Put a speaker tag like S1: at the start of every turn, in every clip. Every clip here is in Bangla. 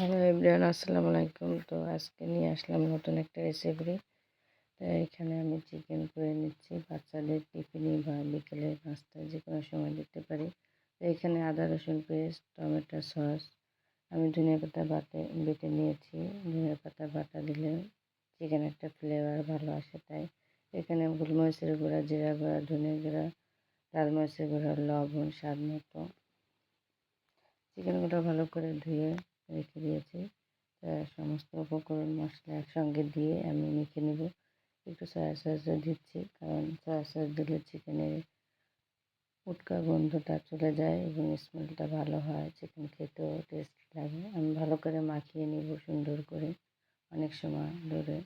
S1: হ্যালো এভরিওয়ান, আসসালামু আলাইকুম। তো আজকে নিয়ে আসলাম নতুন একটা রেসিপি তো এখানে আমি চিকেন করে নিচ্ছি। বাচ্চাদের টিফিনে বা বিকেলের নাস্তায় যে কোনো সময় দিতে পারি। তো এখানে আদা, রসুন, পেস্ট, টমেটো সস, আমি ধনিয়া পাতা বাটে, বেটে নিয়েছি। ধনিয়া পাতা বাটা দিলে চিকেন একটা ফ্লেভার ভালো আসে তাই। এখানে গোলমরিচের গুঁড়া, জিরা গুঁড়া, ধনিয়া গুঁড়া, লাল মরিচের গুঁড়া, লবণ, স্বাদ মতো। চিকেনগুলো ভালো করে ধুয়ে রেখে দিয়েছি। সমস্ত উপকরণ মশলা একসঙ্গে দিয়ে আমি মেখে নেব। একটু সয়া সসও দিচ্ছি, কারণ সয়া সস দিলে চিকেনের উটকা গন্ধটা চলে যায় এবং স্মেলটা ভালো হয়। চিকেন খেতেও টেস্ট লাগে। আমি ভালো করে মাখিয়ে নিব সুন্দর করে। অনেক সময় ধরে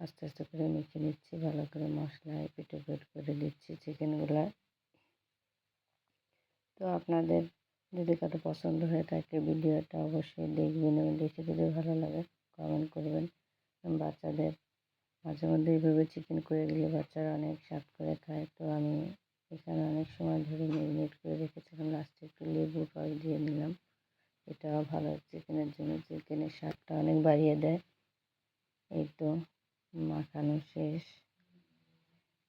S1: আস্তে আস্তে করে মেখে নিচ্ছি, ভালো করে মশলায় পেটে পেট করে দিচ্ছি চিকেনগুলো তো আপনাদের যদি কারও পছন্দ হয়ে থাকে ভিডিওটা অবশ্যই দেখবেন এবং দেখে যদি ভালো লাগে কমেন্ট করবেন। বাচ্চাদের মাঝে মধ্যে এইভাবে চিকেন করে দিলে বাচ্চারা অনেক স্বাদ করে খায়। তো আমি এখানে অনেক সময় ধরে মেরিনেট করে রেখেছিলাম। লাস্টে একটু লেবু রস দিয়ে নিলাম। এটাও ভালো চিকেনের জন্য। চিকেনের স্বাদটা অনেক বাড়িয়ে দেয়। এই তো মাখানো শেষ।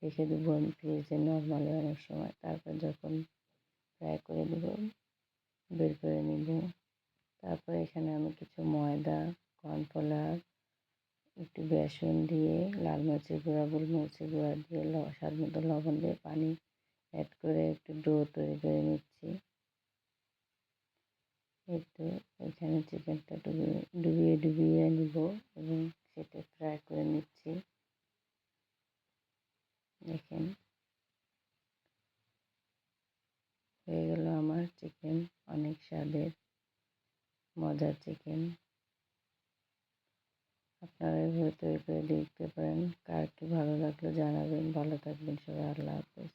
S1: রেখে দেবো ফ্রিজে নর্মালি অনেক সময়। তারপর যখন ফ্রাই করে দেবো তারপর এখানে আমি কিছু ময়দা, কর্নফ্লাওয়ার, একটু বেসন দিয়ে, লাল মরিচের গুঁড়া গোলমরিচের গুঁড়া দিয়ে স্বাদ মতো লবণ দিয়ে পানি অ্যাড করে একটু ডো তৈরি করে নিচ্ছি। একটু এখানে চিকেনটা ডুবিয়ে ডুবিয়ে ডুবিয়ে নিব এবং সেটা ফ্রাই করে নিচ্ছি। দেখেন। হয়ে গেল আমার চিকেন অনেক স্বাদের। মজার চিকেন আপনারা এভাবে তৈরি করে দেখতে পারেন। কার কি ভালো লাগল জানাবেন। ভালো থাকবেন সবাই। আল্লাহ হাফেজ।